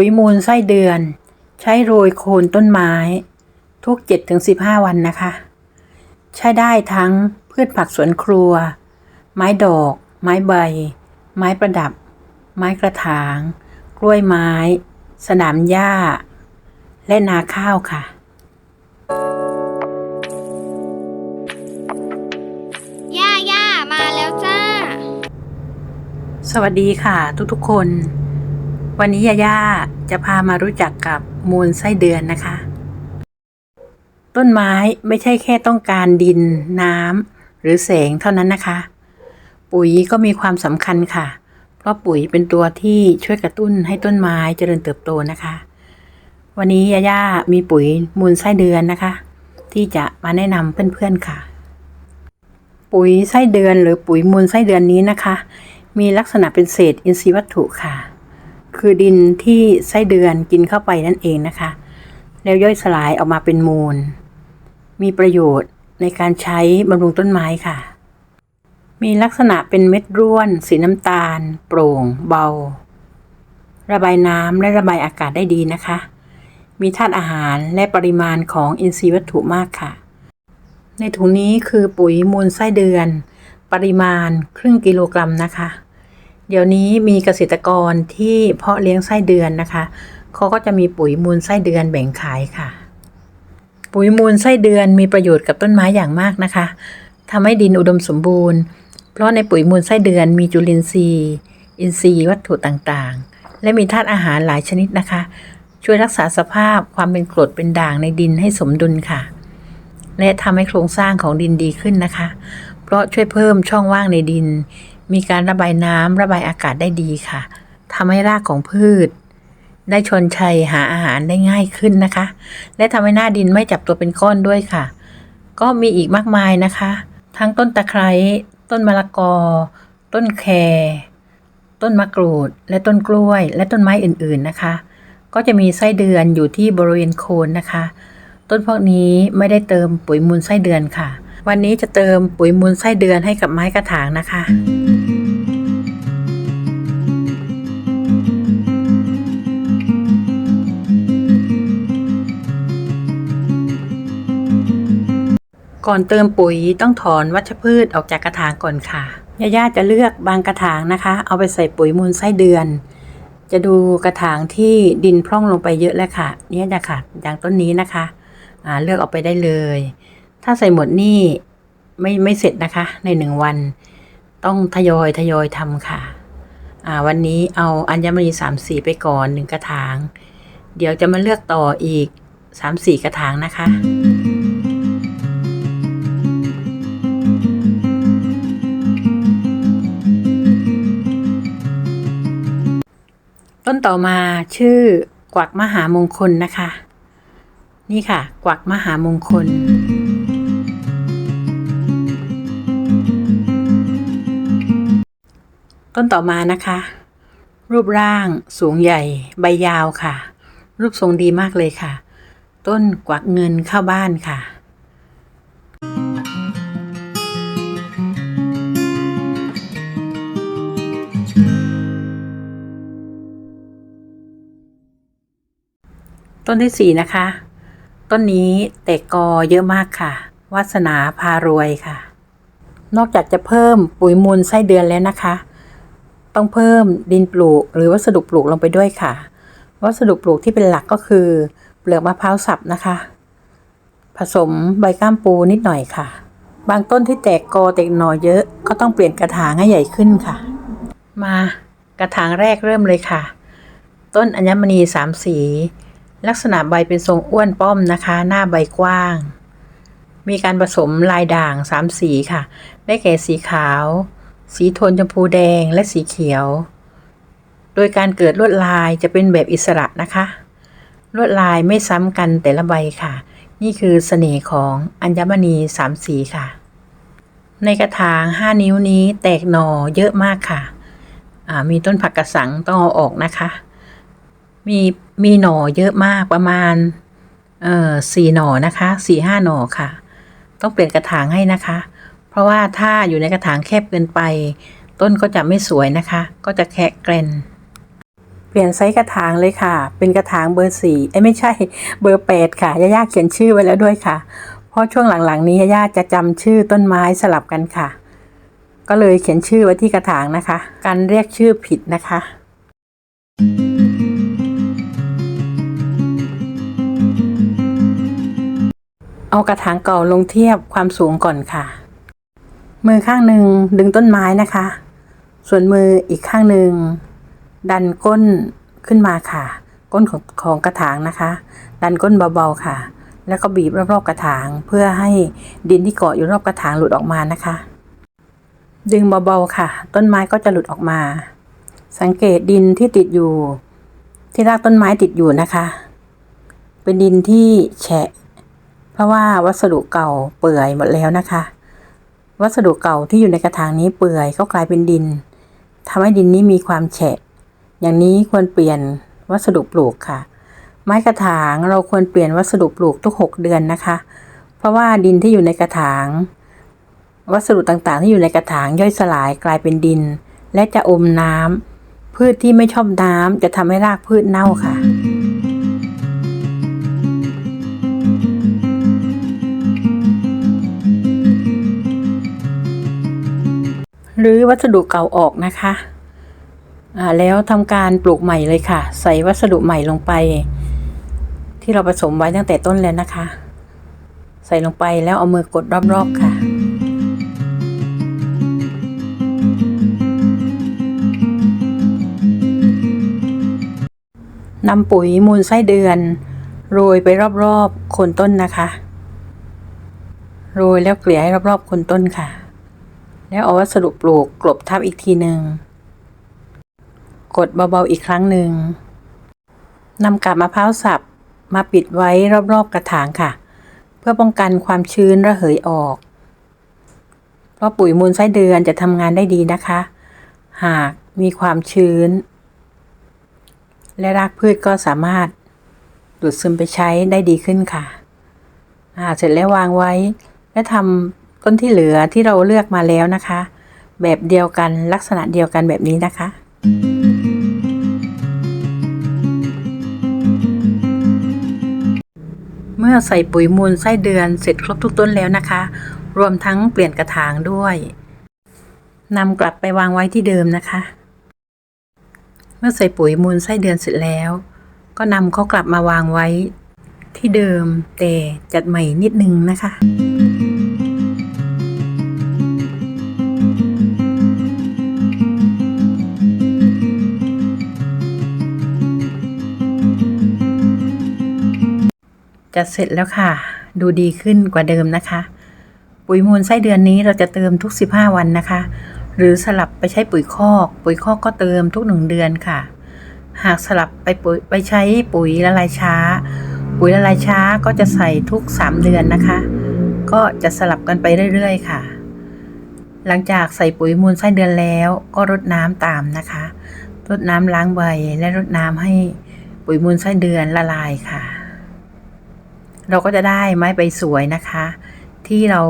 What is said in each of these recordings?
ปุ๋ยมูลไส้เดือน ใช้โรยโคนต้นไม้ ทุก 7-15 วันนะคะ ใช้ได้ทั้งพืชผักสวนครัว ไม้ดอก ไม้ใบ ไม้ประดับ ไม้กระถาง กล้วยไม้ สนามหญ้า และนาข้าวค่ะย่าย่ามาแล้วจ้า สวัสดีค่ะทุกๆคน วันนี้ยาย่าจะพามารู้จักกับมูลไส้เดือนนะคะ ต้นไม้ไม่ใช่แค่ต้องการดิน น้ำหรือแสงเท่านั้นนะคะ ปุ๋ยก็มีความสำคัญค่ะ เพราะปุ๋ยเป็นตัวที่ช่วยกระตุ้นให้ต้นไม้เจริญเติบโตนะคะ วันนี้ยาย่ามีปุ๋ยมูลไส้เดือนนะคะ ที่จะมาแนะนำเพื่อนๆค่ะ ปุ๋ยไส้เดือนหรือปุ๋ยมูลไส้เดือนนี้นะคะ มีลักษณะเป็นเศษอินทรีย์วัตถุค่ะ คือดินที่ไส้เดือนกินเข้าไปนั่นเองนะคะ แล้วย่อยสลายออกมาเป็นมูล มีประโยชน์ในการใช้บำรุงต้นไม้ค่ะ มีลักษณะเป็นเม็ดร่วน สีน้ำตาล โปร่ง เบา ระบายน้ำและระบายอากาศได้ดีนะคะ มีธาตุอาหารและปริมาณของอินทรีย์วัตถุมากค่ะ ในถุงนี้คือปุ๋ยมูลไส้เดือน ปริมาณครึ่งกิโลกรัมนะคะ เดี๋ยวนี้มีเกษตรกรที่เพาะเลี้ยงไส้เดือนนะคะ เขาก็จะมีปุ๋ยมูลไส้เดือนแบ่งขายค่ะ ปุ๋ยมูลไส้เดือนมีประโยชน์กับต้นไม้อย่างมากนะคะทำให้ดินอุดมสมบูรณ์ เพราะในปุ๋ยมูลไส้เดือนมีจุลินทรีย์ อินทรีย์วัตถุต่างๆ และมีธาตุอาหารหลายชนิดนะคะ ช่วยรักษาสภาพความเป็นกรดเป็นด่างในดินให้สมดุลค่ะ และทำให้โครงสร้างของดินดีขึ้นนะคะ เพราะช่วยเพิ่มช่องว่างในดิน มีการระบายน้ำระบายอากาศได้ดีค่ะทำให้รากของพืช ได้ชนชัยหาอาหารได้ง่ายขึ้นนะคะ และทำให้หน้าดินไม่จับตัวเป็นก้อนด้วยค่ะ ก็มีอีกมากมายนะคะ ทั้งต้นตะไคร้ต้นมะละกอ ต้นแครต้นมะกรูด และต้นกล้วย และต้นไม้อื่นๆนะคะ ก็จะมีไส้เดือนอยู่ที่บริเวณโคนนะคะ ต้นพวกนี้ไม่ได้เติมปุ๋ยมูลไส้เดือนค่ะ วันนี้จะเติมปุ๋ยมูลไส้เดือนให้กับไม้กระถางนะคะก่อนเติมปุ๋ยต้องถอนวัชพืชออกจากกระถางก่อนค่ะย่าๆจะเลือกบางกระถางนะคะ เอาไปใส่ปุ๋ยมูลไส้เดือน จะดูกระถางที่ดินพร่องลงไปเยอะแล้วค่ะ เนี่ยนะคะอย่างต้นนี้นะคะ เลือกออกไปได้เลย ถ้าใส่หมดนี่ไม่ไม่เสร็จนะคะ ในหนึ่งวัน ต้องทยอยทยอยทำค่ะ อ่า วันนี้เอาอัญมณีสามสีไปก่อนหนึ่งกระถาง เดี๋ยวจะมาเลือกต่ออีกสามสี่กระถางนะคะต้นต่อมาชื่อกวักมหามงคลนะคะ นี่ค่ะ กวักมหามงคล ต้นต่อมานะคะ รูปร่างสูงใหญ่ ใบยาวค่ะ รูปทรงดีมากเลยค่ะ ต้นกวักเงินเข้าบ้านค่ะต้นที่สี่นะคะ ต้นนี้แตกกอเยอะมากค่ะ วาสนาพารวยค่ะ นอกจากจะเพิ่มปุ๋ยมูลไส้เดือนแล้วนะคะ ต้องเพิ่มดินปลูก หรือวัสดุปลูกลงไปด้วยค่ะ วัสดุปลูกที่เป็นหลักก็คือ เปลือกมะพร้าวสับนะคะ ผสมใบก้ามปูนิดหน่อยค่ะ บางต้นที่แตกกอแตกหน่อเยอะก็ต้องเปลี่ยนกระถางให้ใหญ่ขึ้นค่ะ มากระถางแรกเริ่มเลยค่ะ ต้นอัญมณีสามสี ลักษณะใบเป็นทรงอ้วนป้อมนะคะ หน้าใบกว้าง มีการผสมลายด่างสามสีค่ะ ได้แก่สีขาว สีโทนชมพูแดงและสีเขียว โดยการเกิดลวดลายจะเป็นแบบอิสระนะคะ ลวดลายไม่ซ้ำกันแต่ละใบค่ะ นี่คือเสน่ห์ของอัญมณีสามสีค่ะ ในกระถาง 5 นิ้วนี้แตกหน่อเยอะมากค่ะ มีต้นผักกระสังต้องเอาออกนะคะ มีมีหน่อเยอะมากประมาณเอ่อสี่หน่อนะคะสี่ห้าหน่อค่ะ ต้องเปลี่ยนกระถางให้นะคะ เพราะว่าถ้าอยู่ในกระถางแคบเกินไป ต้นก็จะไม่สวยนะคะ ก็จะแคะแกรนเปลี่ยนไซส์กระถางเลยค่ะ เป็นกระถางเบอร์สี่เอ้ไม่ใช่เบอร์แปดค่ะย่าๆเขียนชื่อไว้แล้วด้วยค่ะ เพราะช่วงหลังๆนี้ย่าๆจะจำชื่อต้นไม้สลับกันค่ะ ก็เลยเขียนชื่อไว้ที่กระถางนะคะ การเรียกชื่อผิดนะคะ เอากระถางเก่าลงเทียบความสูงก่อนค่ะ มือข้างหนึ่งดึงต้นไม้นะคะ ส่วนมืออีกข้างหนึ่งดันก้นขึ้นมาค่ะ ก้นของของกระถางนะคะ ดันก้นเบาๆค่ะ แล้วก็บีบรอบๆกระถาง เพื่อให้ดินที่เกาะอยู่รอบกระถางหลุดออกมานะคะ ดึงเบาๆค่ะ ต้นไม้ก็จะหลุดออกมา สังเกตดินที่ติดอยู่ ที่รากต้นไม้ติดอยู่นะคะ เป็นดินที่แฉะ เพราะว่าวัสดุเก่าเปื่อยหมดแล้วนะคะ วัสดุเก่าที่อยู่ในกระถางนี้เปื่อยก็กลายเป็นดินทำให้ดินนี้มีความแฉะ อย่างนี้ควรเปลี่ยนวัสดุปลูกค่ะ ไม้กระถางเราควรเปลี่ยนวัสดุปลูกทุก 6 เดือนนะคะ เพราะว่าดินที่อยู่ในกระถาง วัสดุต่างๆ ที่อยู่ในกระถางย่อยสลายกลายเป็นดิน และจะอมน้ำพืชที่ไม่ชอบน้ำจะทำให้รากพืชเน่าค่ะ หรือวัสดุเก่าออกนะคะอ่าแล้วทำการปลูกใหม่เลยค่ะ ใส่วัสดุใหม่ลงไป ที่เราผสมไว้ตั้งแต่ต้นแล้วนะคะ ใส่ลงไปแล้วเอามือกดรอบๆค่ะนำปุ๋ยมูลไส้เดือน โรยไปรอบๆโคนต้นนะคะ โรยแล้วเกลี่ยให้รอบๆโคนต้นค่ะ แล้วเอาวัสดุปลูกกลบทับอีกทีหนึ่ง กดเบาๆอีกครั้งหนึ่งนำกาบมะพร้าวสับมาปิดไว้รอบๆกระถางค่ะ เพื่อป้องกันความชื้นระเหยออก เพราะปุ๋ยมูลไส้เดือนจะทำงานได้ดีนะคะ หากมีความชื้น และรากพืชก็สามารถดูดซึมไปใช้ได้ดีขึ้นค่ะ เสร็จแล้ววางไว้และทำ ต้นที่เหลือที่เราเลือกมาแล้วนะคะ แบบเดียวกันลักษณะเดียวกันแบบนี้นะคะ เมื่อใส่ปุ๋ยมูลไส้เดือนเสร็จครบทุกต้นแล้วนะคะ รวมทั้งเปลี่ยนกระถางด้วยนำกลับไปวางไว้ที่เดิมนะคะ เมื่อใส่ปุ๋ยมูลไส้เดือนเสร็จแล้ว ก็นำเขากลับมาวางไว้ที่เดิมแต่จัดใหม่นิดนึงนะคะ จะเสร็จแล้วค่ะ ดูดีขึ้นกว่าเดิมนะคะ ปุ๋ยมูลไส้เดือนนี้เราจะเติมทุก 15 วันนะคะ หรือสลับไปใช้ปุ๋ยคอก ปุ๋ยคอกก็เติมทุกหนึ่งเดือนค่ะ หากสลับไปปุ๋ยไปใช้ปุ๋ยละลายช้า ปุ๋ยละลายช้าก็จะใส่ทุก 3 เดือนนะคะ ก็จะสลับกันไปเรื่อยๆค่ะ หลังจากใส่ปุ๋ยมูลไส้เดือนแล้วก็รดน้ำตามนะคะรดน้ำล้างใบและรดน้ำให้ปุ๋ยมูลไส้เดือนละลายค่ะ เราก็จะได้ไม้ใบสวยนะคะ ที่เรา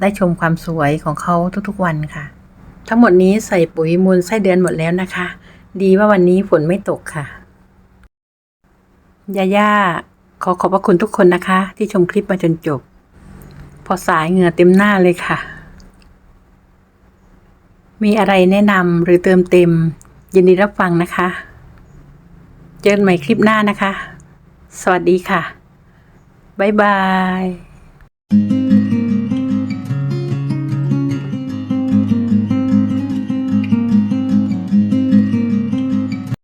ได้ชมความสวยของเขาทุกๆวันค่ะ ทั้งหมดนี้ใส่ปุ๋ยมูลไส้เดือนหมดแล้วนะคะ ดีว่าวันนี้ฝนไม่ตกค่ะย่าย่าขอขอบพระคุณทุกคนนะคะ ที่ชมคลิปมาจนจบ พอสายเหงื่อเต็มหน้าเลยค่ะ มีอะไรแนะนำหรือเติมเต็ม ยินดีรับฟังนะคะ เจอกันใหม่คลิปหน้านะคะ สวัสดีค่ะ Bye-bye!